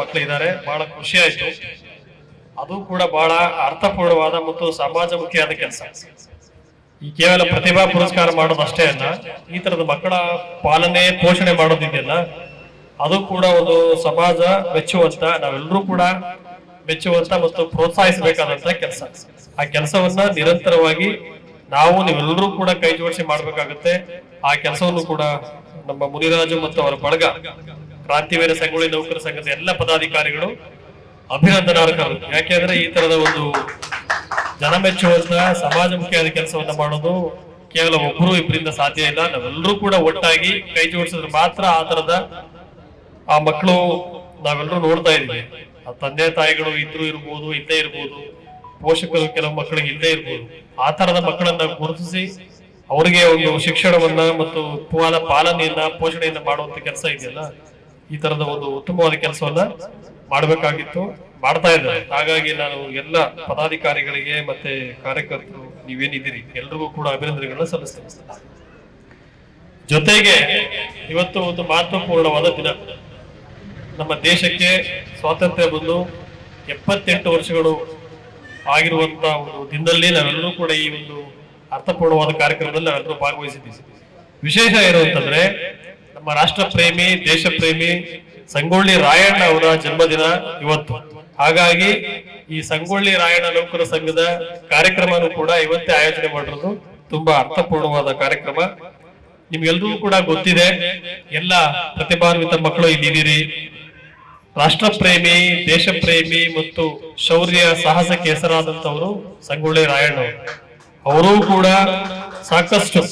ಮಕ್ಕಳು ಇದ್ದಾರೆ ಬಹಳ ಖುಷಿ ಆಯ್ತು ಅದು ಕೂಡ ಬಹಳ ಅರ್ಥಪೂರ್ಣವಾದ ಮತ್ತು ಸಮಾಜಮುಖಿಯಾದ ಕೆಲಸ. ಈ ಕೇವಲ ಪ್ರತಿಭಾ ಪುರಸ್ಕಾರ ಮಾಡೋದಷ್ಟೇ ಅಲ್ಲ, ಈ ತರದ ಮಕ್ಕಳ ಪಾಲನೆ, ಪೋಷಣೆ ಮಾಡೋದಿದೆಯಲ್ಲ, ಅದು ಕೂಡ ಒಂದು ಸಮಾಜ ಮೆಚ್ಚುವಂತ, ನಾವೆಲ್ಲರೂ ಕೂಡ ಮೆಚ್ಚುವಂತ ಮತ್ತು ಪ್ರೋತ್ಸಾಹಿಸಬೇಕಾದಂತ ಕೆಲಸ. ಆ ಕೆಲಸವನ್ನ ನಿರಂತರವಾಗಿ ನಾವು, ನೀವೆಲ್ಲರೂ ಕೂಡ ಕೈ ಜೋಡಿಸಿ ಮಾಡ್ಬೇಕಾಗುತ್ತೆ. ಆ ಕೆಲಸವನ್ನು ಕೂಡ ನಮ್ಮ ಮುನಿರಾಜು ಮತ್ತು ಅವರ ಬಳಗ ಕ್ರಾಂತಿವೀರ ಸಂಗೊಳ್ಳಿ ನೌಕರ ಸಂಘದ ಎಲ್ಲ ಪದಾಧಿಕಾರಿಗಳು ಅಭಿನಂದನಾರ್ಹರು. ಯಾಕೆಂದ್ರೆ ಈ ತರದ ಒಂದು ಜನ ಮೆಚ್ಚುವಂತ ಸಮಾಜಮುಖಿಯಾದ ಕೆಲಸವನ್ನು ಮಾಡೋದು ಕೇವಲ ಒಬ್ಬರು ಇಬ್ಬರಿಂದ ಸಾಧ್ಯ ಇಲ್ಲ. ನಾವೆಲ್ಲರೂ ಕೂಡ ಒಟ್ಟಾಗಿ ಕೈ ಜೋಡಿಸಿದ್ರೆ ಮಾತ್ರ ಆ ತರದ ಆ ಮಕ್ಕಳು ನಾವೆಲ್ಲರೂ ನೋಡ್ತಾ ಇದ್ವಿ ಆ ತಂದೆ ತಾಯಿಗಳು ಇದ್ರು ಇರ್ಬೋದು, ಇದ್ದೇ ಇರ್ಬೋದು, ಪೋಷಕರು ಕೆಲವು ಮಕ್ಕಳಿಗೆ ಇಲ್ಲೇ ಇರ್ಬೋದು, ಆ ತರದ ಮಕ್ಕಳನ್ನ ಗುರುತಿಸಿ ಅವರಿಗೆ ಒಂದು ಶಿಕ್ಷಣವನ್ನ ಮತ್ತು ಪಾಲನೆಯನ್ನ, ಪೋಷಣೆಯನ್ನ ಮಾಡುವಂತ ಕೆಲಸ ಇದೆಯಲ್ಲ? ಈ ತರದ ಒಂದು ಉತ್ತಮವಾದ ಕೆಲಸವನ್ನ ಮಾಡಬೇಕಾಗಿತ್ತು, ಮಾಡ್ತಾ ಇದ್ದಾರೆ. ಹಾಗಾಗಿ ನಾನು ಎಲ್ಲ ಪದಾಧಿಕಾರಿಗಳಿಗೆ ಮತ್ತೆ ಕಾರ್ಯಕರ್ತರು, ನೀವೇನಿದ್ದೀರಿ, ಎಲ್ರಿಗೂ ಕೂಡ ಅಭಿನಂದನೆಗಳನ್ನ ಸಲ್ಲಿಸ್ತೇನೆ. ಜೊತೆಗೆ ಇವತ್ತು ಒಂದು ಮಹತ್ವಪೂರ್ಣವಾದ ದಿನ. ನಮ್ಮ ದೇಶಕ್ಕೆ ಸ್ವಾತಂತ್ರ್ಯ ಬಂದು ಎಪ್ಪತ್ತೆಂಟು ವರ್ಷಗಳು ಆಗಿರುವಂತ ಒಂದು ದಿನದಲ್ಲಿ ನಾವೆಲ್ಲರೂ ಕೂಡ ಈ ಒಂದು ಅರ್ಥಪೂರ್ಣವಾದ ಕಾರ್ಯಕ್ರಮದಲ್ಲಿ ನಾವೆಲ್ಲರೂ ಭಾಗವಹಿಸಿದ್ದೀವಿ. ವಿಶೇಷ ಏನು ಅಂತಂದ್ರೆ ನಮ್ಮ ರಾಷ್ಟ್ರ ಪ್ರೇಮಿ ದೇಶ ಪ್ರೇಮಿ ಸಂಗೊಳ್ಳಿ ರಾಯಣ್ಣ ಅವರ ಜನ್ಮದಿನ ಇವತ್ತು. ಹಾಗಾಗಿ ಈ ಸಂಗೊಳ್ಳಿ ರಾಯಣ್ಣ ನೌಕರ ಸಂಘದ ಕಾರ್ಯಕ್ರಮನೂ ಕೂಡ ಇವತ್ತೇ ಆಯೋಜನೆ ಮಾಡಿರೋದು. ತುಂಬಾ ಅರ್ಥಪೂರ್ಣವಾದ ಕಾರ್ಯಕ್ರಮ. ನಿಮ್ಗೆಲ್ರಿಗೂ ಕೂಡ ಗೊತ್ತಿದೆ, ಎಲ್ಲ ಪ್ರತಿಭಾನ್ವಿತ ಮಕ್ಕಳು ಇಲ್ಲಿದ್ದೀರಿ. ರಾಷ್ಟ್ರ ಪ್ರೇಮಿ ದೇಶ ಪ್ರೇಮಿ ಮತ್ತು ಶೌರ್ಯ ಸಾಹಸಕ್ಕೆ ಹೆಸರಾದಂತವರು ಸಂಗೊಳ್ಳಿ ರಾಯಣ್ಣ ಅವರು ಕೂಡ ಸಾಕಷ್ಟು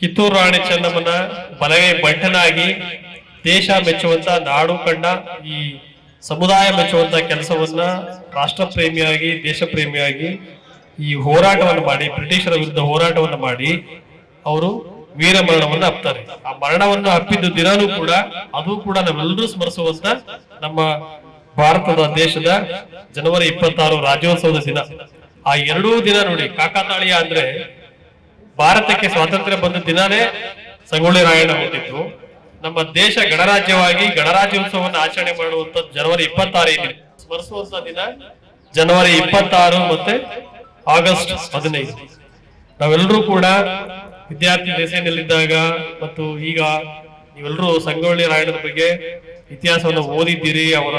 ಕಿತ್ತೂರು ರಾಣಿ ಚೆನ್ನಮ್ಮನ ಬಲಗೈ ಬಂಟನಾಗಿ ದೇಶ ಮೆಚ್ಚುವಂತ, ನಾಡು ಕಂಡ ಈ ಸಮುದಾಯ ಮೆಚ್ಚುವಂತ ಕೆಲಸವನ್ನ ರಾಷ್ಟ್ರ ಪ್ರೇಮಿಯಾಗಿ ದೇಶ ಪ್ರೇಮಿಯಾಗಿ ಈ ಹೋರಾಟವನ್ನು ಮಾಡಿ, ಬ್ರಿಟಿಷರ ವಿರುದ್ಧ ಹೋರಾಟವನ್ನು ಮಾಡಿ ಅವರು ವೀರ ಮರಣವನ್ನು ಹಪ್ತಾರೆ. ಆ ಮರಣವನ್ನು ಅಪ್ಪಿದ್ದು ದಿನಾನೂ ಕೂಡ ಅದು ಕೂಡ ನಾವೆಲ್ಲರೂ ಸ್ಮರಿಸುವಂತ ನಮ್ಮ ಭಾರತದ ದೇಶದ ಜನವರಿ ಇಪ್ಪತ್ತಾರು ರಾಜ್ಯೋತ್ಸವದ ದಿನ. ಆ ಎರಡೂ ದಿನ ನೋಡಿ, ಕಾಕಾತಾಳಿಯ ಅಂದ್ರೆ ಭಾರತಕ್ಕೆ ಸ್ವಾತಂತ್ರ್ಯ ಬಂದ ದಿನಾನೇ ಸಂಗೊಳ್ಳಿ ರಾಯಣ್ಣ ಹುಟ್ಟಿದ್ರು ನಮ್ಮ ದೇಶ ಗಣರಾಜ್ಯವಾಗಿ ಗಣರಾಜ್ಯೋತ್ಸವವನ್ನು ಆಚರಣೆ ಮಾಡುವಂತ ಜನವರಿ ಇಪ್ಪತ್ತಾರು ಇದೆ ಸ್ಮರಿಸುವಂತ ದಿನ ಜನವರಿ ಇಪ್ಪತ್ತಾರು ಮತ್ತೆ ಆಗಸ್ಟ್ ಹದಿನೈದು. ನಾವೆಲ್ಲರೂ ಕೂಡ ವಿದ್ಯಾರ್ಥಿ ದೆಸೆಯಲ್ಲಿದ್ದಾಗ ಮತ್ತು ಈಗ ನೀವೆಲ್ಲರೂ ಸಂಗೊಳ್ಳಿ ರಾಯಣ್ಣನ ಬಗ್ಗೆ ಇತಿಹಾಸವನ್ನು ಓದಿದ್ದೀರಿ, ಅವರ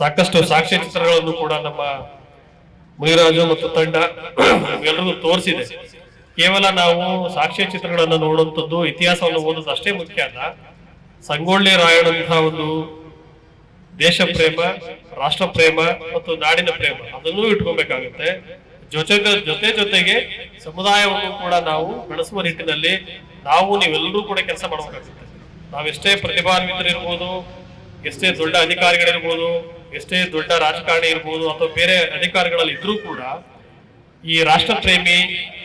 ಸಾಕಷ್ಟು ಸಾಕ್ಷ್ಯ ಚಿತ್ರಗಳನ್ನು ಕೂಡ ನಮ್ಮ ಮುನಿರಾಜು ಮತ್ತು ತಂಡ ಎಲ್ರಿಗೂ ತೋರಿಸಿದೆ. ಕೇವಲ ನಾವು ಸಾಕ್ಷ್ಯ ಚಿತ್ರಗಳನ್ನು ನೋಡುವಂಥದ್ದು ಇತಿಹಾಸವನ್ನು ಓದೋದು ಅಷ್ಟೇ ಮುಖ್ಯ ಅಲ್ಲ. ಸಂಗೊಳ್ಳಿ ರಾಯಣ್ಣಂತಹ ಒಂದು ದೇಶ ಪ್ರೇಮ ರಾಷ್ಟ್ರ ಪ್ರೇಮ ಮತ್ತು ನಾಡಿನ ಪ್ರೇಮ, ಅದನ್ನೂ ಇಟ್ಕೋಬೇಕಾಗುತ್ತೆ. ಜೊತೆಗೆ, ಜೊತೆ ಜೊತೆಗೆ ಸಮುದಾಯವನ್ನು ಕೂಡ ನಾವು ಬೆಳೆಸುವ ನಿಟ್ಟಿನಲ್ಲಿ ನಾವು ನೀವೆಲ್ಲರೂ ಕೂಡ ಕೆಲಸ ಮಾಡಬೇಕಾಗುತ್ತೆ. ನಾವೆಷ್ಟೇ ಪ್ರತಿಭಾನ್ವಿತರಿರ್ಬೋದು ಎಷ್ಟೇ ದೊಡ್ಡ ಅಧಿಕಾರಿಗಳಿರ್ಬೋದು, ಎಷ್ಟೇ ದೊಡ್ಡ ರಾಜಕಾರಣಿ ಇರ್ಬೋದು ಅಥವಾ ಬೇರೆ ಅಧಿಕಾರಿಗಳಲ್ಲಿ ಇದ್ರೂ ಕೂಡ ಈ ರಾಷ್ಟ್ರ ಪ್ರೇಮಿ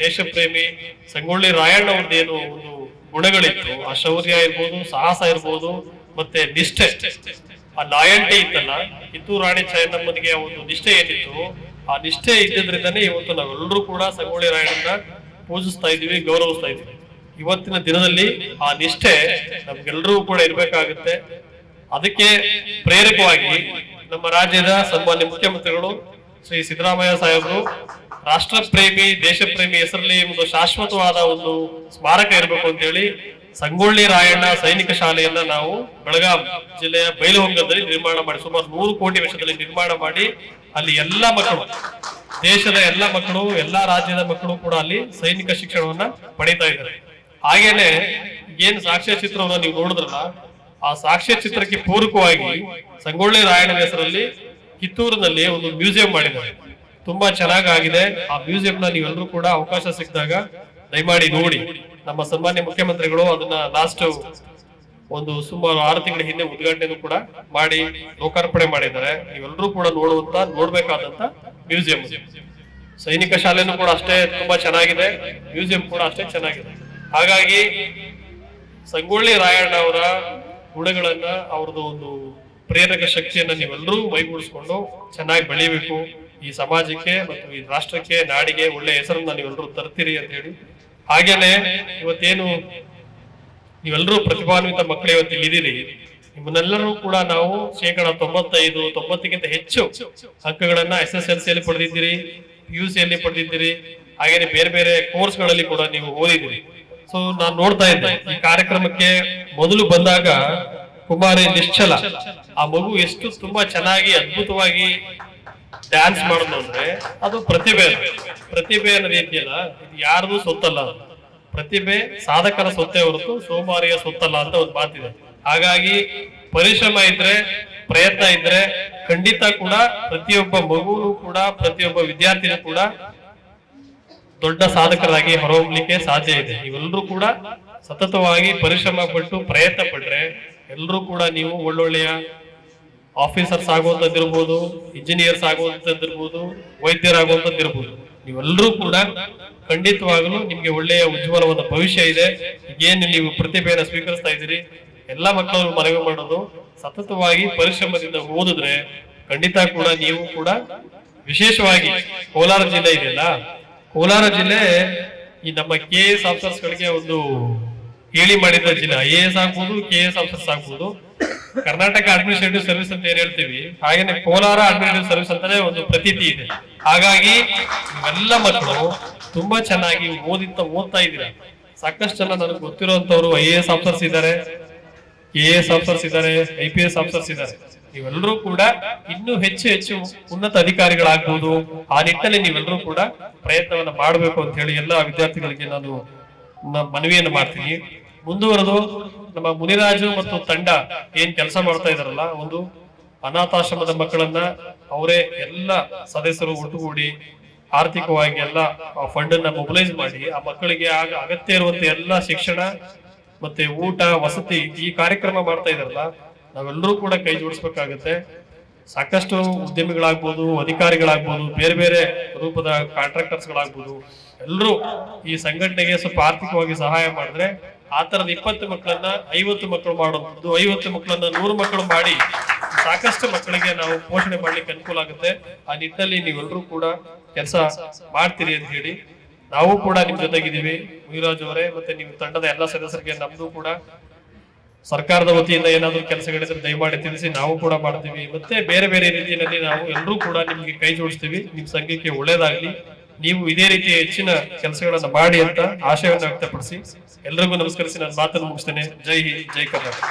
ದೇಶ ಪ್ರೇಮಿ ಸಂಗೊಳ್ಳಿ ರಾಯಣ್ಣ ಅವ್ರದ್ದೇನು ಒಂದು ಗುಣಗಳಿತ್ತು. ಆ ಶೌರ್ಯ ಇರ್ಬೋದು, ಸಾಹಸ ಇರ್ಬೋದು, ಮತ್ತೆ ನಿಷ್ಠೆ. ಆ ಲಾಯಲ್ಟಿ ಇತ್ತಲ್ಲ ಕಿತ್ತೂರು ರಾಣಿ ಚೆನ್ನಮ್ಮನಿಗೆ ಒಂದು ನಿಷ್ಠೆ ಏನಿತ್ತು, ಆ ನಿಷ್ಠೆ ಇದ್ದಿದ್ರಿಂದನೇ ಇವತ್ತು ನಾವೆಲ್ಲರೂ ಕೂಡ ಸಂಗೊಳ್ಳಿ ರಾಯಣ್ಣನ ಪೂಜಿಸ್ತಾ ಇದೀವಿ, ಗೌರವಿಸ್ತಾ ಇದೀವಿ. ಇವತ್ತಿನ ದಿನದಲ್ಲಿ ಆ ನಿಷ್ಠೆ ನಮ್ಗೆಲ್ಲರೂ ಕೂಡ ಇರ್ಬೇಕಾಗುತ್ತೆ. ಅದಕ್ಕೆ ಪ್ರೇರಕವಾಗಿ ನಮ್ಮ ರಾಜ್ಯದ ಸನ್ಮಾನ್ಯ ಮುಖ್ಯಮಂತ್ರಿಗಳು ಶ್ರೀ ಸಿದ್ದರಾಮಯ್ಯ ಸಾಹೇಬರು ರಾಷ್ಟ್ರ ಪ್ರೇಮಿ ದೇಶ ಪ್ರೇಮಿ ಹೆಸರಲ್ಲಿ ಒಂದು ಶಾಶ್ವತವಾದ ಒಂದು ಸ್ಮಾರಕ ಇರಬೇಕು ಅಂತ ಹೇಳಿ ಸಂಗೊಳ್ಳಿ ರಾಯಣ್ಣ ಸೈನಿಕ ಶಾಲೆಯನ್ನ ನಾವು ಬೆಳಗಾಂ ಜಿಲ್ಲೆಯ ಬೈಲಹೊಂಗದಲ್ಲಿ ನಿರ್ಮಾಣ ಮಾಡಿ ಸುಮಾರು ನೂರು ಕೋಟಿ ವೆಚ್ಚದಲ್ಲಿ ನಿರ್ಮಾಣ ಮಾಡಿ ಅಲ್ಲಿ ಎಲ್ಲ ಮಕ್ಕಳು, ದೇಶದ ಎಲ್ಲ ಮಕ್ಕಳು, ಎಲ್ಲಾ ರಾಜ್ಯದ ಮಕ್ಕಳು ಕೂಡ ಅಲ್ಲಿ ಸೈನಿಕ ಶಿಕ್ಷಣವನ್ನ ಪಡೀತಾ ಇದ್ದಾರೆ. ಹಾಗೇನೆ ಏನ್ ಸಾಕ್ಷ್ಯ ಚಿತ್ರವನ್ನ ನೀವು ನೋಡಿದ್ರಲ್ಲ, ಆ ಸಾಕ್ಷ್ಯ ಚಿತ್ರಕ್ಕೆ ಪೂರಕವಾಗಿ ಸಂಗೊಳ್ಳಿ ರಾಯಣ್ಣನ ಹೆಸರಲ್ಲಿ ಕಿತ್ತೂರಿನಲ್ಲಿ ಒಂದು ಮ್ಯೂಸಿಯಂ ಮಾಡಿದ್ದಾರೆ. ತುಂಬಾ ಚೆನ್ನಾಗಾಗಿದೆ. ಆ ಮ್ಯೂಸಿಯಂ ನೀವೆಲ್ಲರೂ ಕೂಡ ಅವಕಾಶ ಸಿಕ್ಕಿದಾಗ ದಯಮಾಡಿ ನೋಡಿ. ನಮ್ಮ ಸನ್ಮಾನ್ಯ ಮುಖ್ಯಮಂತ್ರಿಗಳು ಅದನ್ನ ಲಾಸ್ಟ್ ಒಂದು ಸುಮಾರು ಆರು ತಿಂಗಳ ಹಿಂದೆ ಉದ್ಘಾಟನೆ ಕೂಡ ಮಾಡಿ ಲೋಕಾರ್ಪಣೆ ಮಾಡಿದ್ದಾರೆ. ನೀವೆಲ್ಲರೂ ಕೂಡ ನೋಡುವಂತ, ನೋಡ್ಬೇಕಾದಂತ ಮ್ಯೂಸಿಯಂ. ಸೈನಿಕ ಶಾಲೆನೂ ಕೂಡ ಅಷ್ಟೇ ತುಂಬಾ ಚೆನ್ನಾಗಿದೆ. ಮ್ಯೂಸಿಯಂ ಕೂಡ ಅಷ್ಟೇ ಚೆನ್ನಾಗಿದೆ. ಹಾಗಾಗಿ ಸಂಗೊಳ್ಳಿ ರಾಯಣ್ಣ ಅವರ ಗುಣಗಳನ್ನ, ಅವ್ರದ್ದು ಒಂದು ಪ್ರೇರಕ ಶಕ್ತಿಯನ್ನ ನೀವೆಲ್ಲರೂ ಮೈಗೂಡಿಸ್ಕೊಂಡು ಚೆನ್ನಾಗಿ ಬೆಳಿಬೇಕು ಈ ಸಮಾಜಕ್ಕೆ ಮತ್ತು ಈ ರಾಷ್ಟ್ರಕ್ಕೆ, ನಾಡಿಗೆ ಒಳ್ಳೆ ಹೆಸರನ್ನ ನೀವೆಲ್ಲರೂ ತರ್ತೀರಿ ಅಂತ ಹೇಳಿ. ಹಾಗೇನೆ ಇವತ್ತೇನು ನೀವೆಲ್ಲರೂ ಪ್ರತಿಭಾನ್ವಿತ ಮಕ್ಕಳು ಇವತ್ತು ಇಲ್ಲಿದ್ದೀರಿ. ನಿಮ್ಮನ್ನೆಲ್ಲರೂ ಕೂಡ ನಾವು ಶೇಕಡ ತೊಂಬತ್ತೈದು, ತೊಂಬತ್ತಕ್ಕಿಂತ ಹೆಚ್ಚು ಅಂಕಗಳನ್ನ ಎಸ್ ಎಸ್ ಎಲ್ ಸಿಯಲ್ಲಿ ಪಡೆದಿದ್ದೀರಿ ಯು ಸಿಯಲ್ಲಿ ಪಡೆದಿದ್ದೀರಿ, ಹಾಗೇನೆ ಬೇರೆ ಬೇರೆ ಕೋರ್ಸ್ಗಳಲ್ಲಿ ಕೂಡ ನೀವು ಓದಿದ್ದೀರಿ. ಸೊ ನಾನು ನೋಡ್ತಾ ಇದ್ದೆ, ಈ ಕಾರ್ಯಕ್ರಮಕ್ಕೆ ಮೊದಲು ಬಂದಾಗ ಕುಮಾರಿ ನಿಶ್ಚಲ, ಆ ಮಗು ಎಷ್ಟು ತುಂಬಾ ಚೆನ್ನಾಗಿ, ಅದ್ಭುತವಾಗಿ ಡ್ಯಾನ್ಸ್ ಮಾಡೋದು ಅಂದ್ರೆ ಅದು ಪ್ರತಿಭೆ. ಪ್ರತಿಭೆ ಅನ್ನೋ ರೀತಿಯಲ್ಲ ಇದು ಯಾರ್ದು ಸೊತ್ತಲ್ಲ. ಪ್ರತಿಭೆ ಸಾಧಕರ ಸೊತ್ತೆ ಹೊರತು ಸೋಮಾರಿಯ ಸೊತ್ತಲ್ಲ ಅಂತ ಒಂದು ಮಾತಿದೆ ಹಾಗಾಗಿ ಪರಿಶ್ರಮ ಇದ್ರೆ, ಪ್ರಯತ್ನ ಇದ್ರೆ ಖಂಡಿತ ಕೂಡ ಪ್ರತಿಯೊಬ್ಬ ಮಗುವೂ ಕೂಡ, ಪ್ರತಿಯೊಬ್ಬ ವಿದ್ಯಾರ್ಥಿನೂ ಕೂಡ ದೊಡ್ಡ ಸಾಧಕರಾಗಿ ಹೊರಹೊಮ್ಮಲಿಕ್ಕೆ ಸಾಧ್ಯ ಇದೆ ಇವೆಲ್ಲರೂ ಕೂಡ ಸತತವಾಗಿ ಪರಿಶ್ರಮ ಪಟ್ಟು ಪ್ರಯತ್ನ ಪಟ್ರೆ ಎಲ್ಲರೂ ಕೂಡ ನೀವು ಒಳ್ಳೊಳ್ಳೆಯ ಆಫೀಸರ್ಸ್ ಆಗುವಂತದ್ದಿರ್ಬೋದು ಇಂಜಿನಿಯರ್ಸ್ ಆಗುವಂತದ್ದಿರ್ಬೋದು ವೈದ್ಯರಾಗುವಂತದ್ದಿರ್ಬೋದು ನೀವೆಲ್ಲರೂ ಕೂಡ ಖಂಡಿತವಾಗಲೂ ನಿಮಗೆ ಒಳ್ಳೆಯ ಉಜ್ವಲವಾದ ಭವಿಷ್ಯ ಇದೆ. ಏನು ನೀವು ಪ್ರತಿಭೆಯನ್ನು ಸ್ವೀಕರಿಸ್ತಾ ಇದ್ದೀರಿ, ಎಲ್ಲ ಮಕ್ಕಳನ್ನು ಮನವಿ ಮಾಡೋದು, ಸತತವಾಗಿ ಪರಿಶ್ರಮದಿಂದ ಓದಿದ್ರೆ ಖಂಡಿತ ಕೂಡ ನೀವು ಕೂಡ ವಿಶೇಷವಾಗಿ ಕೋಲಾರ ಜಿಲ್ಲೆ ಇದೆಯಲ್ಲ? ಕೋಲಾರ ಜಿಲ್ಲೆ ಈ ನಮ್ಮ ಕೆ ಎಸ್ ಆಫೀಸರ್ಸ್ಗಳಿಗೆ ಒಂದು ಹೇಳಿ ಮಾಡಿದ ಜಿನ ಐ ಎ ಎಸ್ ಆಗ್ಬೋದು, ಕೆ ಎಸ್ ಆಫೀಸರ್ಸ್ ಆಗ್ಬೋದು. ಕರ್ನಾಟಕ ಅಡ್ಮಿನಿಸ್ಟ್ರೇಟಿವ್ ಸರ್ವಿಸ್ ಅಂತ ಏನ್ ಹೇಳ್ತೀವಿ, ಹಾಗೇನೆ ಕೋಲಾರ ಅಡ್ಮಿನಿಸ್ಟ್ರೇಟಿವ್ ಸರ್ವಿಸ್ ಅಂತಾನೆ ಒಂದು ಪ್ರತೀತಿ ಇದೆ. ಹಾಗಾಗಿ ಎಲ್ಲ ಮಕ್ಕಳು ತುಂಬಾ ಚೆನ್ನಾಗಿ ಓದಿತ್ತ ಓದ್ತಾ ಇದ್ದೀರಾ. ಸಾಕಷ್ಟು ಜನ ನನಗೆ ಗೊತ್ತಿರುವಂತವ್ರು ಐ ಎ ಎಸ್ ಆಫೀಸರ್ಸ್ ಇದ್ದಾರೆ, ಕೆ ಎಸ್ ಆಫೀಸರ್ಸ್ ಇದ್ದಾರೆ, ಐ ಪಿ ಎಸ್ ಆಫೀಸರ್ಸ್ ಇದ್ದಾರೆ. ನೀವೆಲ್ಲರೂ ಕೂಡ ಇನ್ನೂ ಹೆಚ್ಚು ಹೆಚ್ಚು ಉನ್ನತ ಅಧಿಕಾರಿಗಳಾಗ್ಬೋದು. ಆ ನಿಟ್ಟಿನಲ್ಲಿ ನೀವೆಲ್ಲರೂ ಕೂಡ ಪ್ರಯತ್ನವನ್ನ ಮಾಡಬೇಕು ಅಂತ ಹೇಳಿ ಎಲ್ಲ ವಿದ್ಯಾರ್ಥಿಗಳಿಗೆ ನಾನು ಮನವಿಯನ್ನು ಮಾಡ್ತೀನಿ. ಮುಂದುವರೆದು ನಮ್ಮ ಮುನಿರಾಜು ಮತ್ತು ತಂಡ ಏನ್ ಕೆಲಸ ಮಾಡ್ತಾ ಇದಾರಲ್ಲ ಒಂದು ಅನಾಥಾಶ್ರಮದ ಮಕ್ಕಳನ್ನ ಅವರೇ ಎಲ್ಲ ಸದಸ್ಯರು ಒಟ್ಟುಗೂಡಿ ಆರ್ಥಿಕವಾಗಿ ಎಲ್ಲ ಫಂಡ್ ಅನ್ನ ಮೊಬಿಲೈಸ್ ಮಾಡಿ, ಆ ಮಕ್ಕಳಿಗೆ ಆಗ ಅಗತ್ಯ ಇರುವಂತ ಎಲ್ಲ ಶಿಕ್ಷಣ ಮತ್ತೆ ಊಟ, ವಸತಿ ಈ ಕಾರ್ಯಕ್ರಮ ಮಾಡ್ತಾ ಇದಾರಲ್ಲ ನಾವೆಲ್ಲರೂ ಕೂಡ ಕೈ ಜೋಡಿಸ್ಬೇಕಾಗತ್ತೆ. ಸಾಕಷ್ಟು ಉದ್ಯಮಿಗಳಾಗ್ಬೋದು, ಅಧಿಕಾರಿಗಳಾಗ್ಬೋದು, ಬೇರೆ ಬೇರೆ ರೂಪದ ಕಾಂಟ್ರಾಕ್ಟರ್ಸ್ಗಳಾಗ್ಬೋದು ಎಲ್ಲರೂ ಈ ಸಂಘಟನೆಗೆ ಸ್ವಲ್ಪ ಆರ್ಥಿಕವಾಗಿ ಸಹಾಯ ಮಾಡಿದ್ರೆ ಆ ತರದ ಇಪ್ಪತ್ತು ಮಕ್ಕಳನ್ನ ಐವತ್ತು ಮಕ್ಕಳು ಮಾಡುವಂಥದ್ದು, ಐವತ್ತು ಮಕ್ಕಳನ್ನ ನೂರು ಮಕ್ಕಳು ಮಾಡಿ ಸಾಕಷ್ಟು ಮಕ್ಕಳಿಗೆ ನಾವು ಪೋಷಣೆ ಮಾಡ್ಲಿಕ್ಕೆ ಅನುಕೂಲ ಆಗುತ್ತೆ. ಆ ನಿಟ್ಟಿನಲ್ಲಿ ನೀವೆಲ್ಲರೂ ಕೂಡ ಕೆಲಸ ಮಾಡ್ತೀರಿ ಅಂತ ಹೇಳಿ ನಾವು ಕೂಡ ನಿಮ್ ಜೊತೆಗಿದ್ದೀವಿ. ಮುನಿರಾಜ್ ಅವರೇ ಮತ್ತೆ ನೀವು ತಂಡದ ಎಲ್ಲಾ ಸದಸ್ಯರಿಗೆ ನಮ್ದು ಕೂಡ ಸರ್ಕಾರದ ವತಿಯಿಂದ ಏನಾದ್ರು ಕೆಲಸಗಳಿದ್ರೆ ದಯಮಾಡಿ ತಿಳಿಸಿ ನಾವು ಕೂಡ ಮಾಡ್ತೀವಿ. ಮತ್ತೆ ಬೇರೆ ಬೇರೆ ರೀತಿಯಲ್ಲಿ ನಾವು ಎಲ್ಲರೂ ಕೂಡ ನಿಮ್ಗೆ ಕೈ ಜೋಡಿಸ್ತೀವಿ. ನಿಮ್ ಸಂಘಕ್ಕೆ ಒಳ್ಳೇದಾಗ್ಲಿ. ನೀವು ಇದೇ ರೀತಿಯ ಹೆಚ್ಚಿನ ಕೆಲಸಗಳನ್ನು ಮಾಡಿ ಅಂತ ಆಶಯವನ್ನು ವ್ಯಕ್ತಪಡಿಸಿ. ಎಲ್ರಿಗೂ ನಮಸ್ಕರಿಸಿ. ನಾನು ಮಾತನ್ನು ಮುಗಿಸ್ತೇನೆ. ಜೈ ಹಿಂದ್, ಜೈ ಕರ್ನಾಟಕ.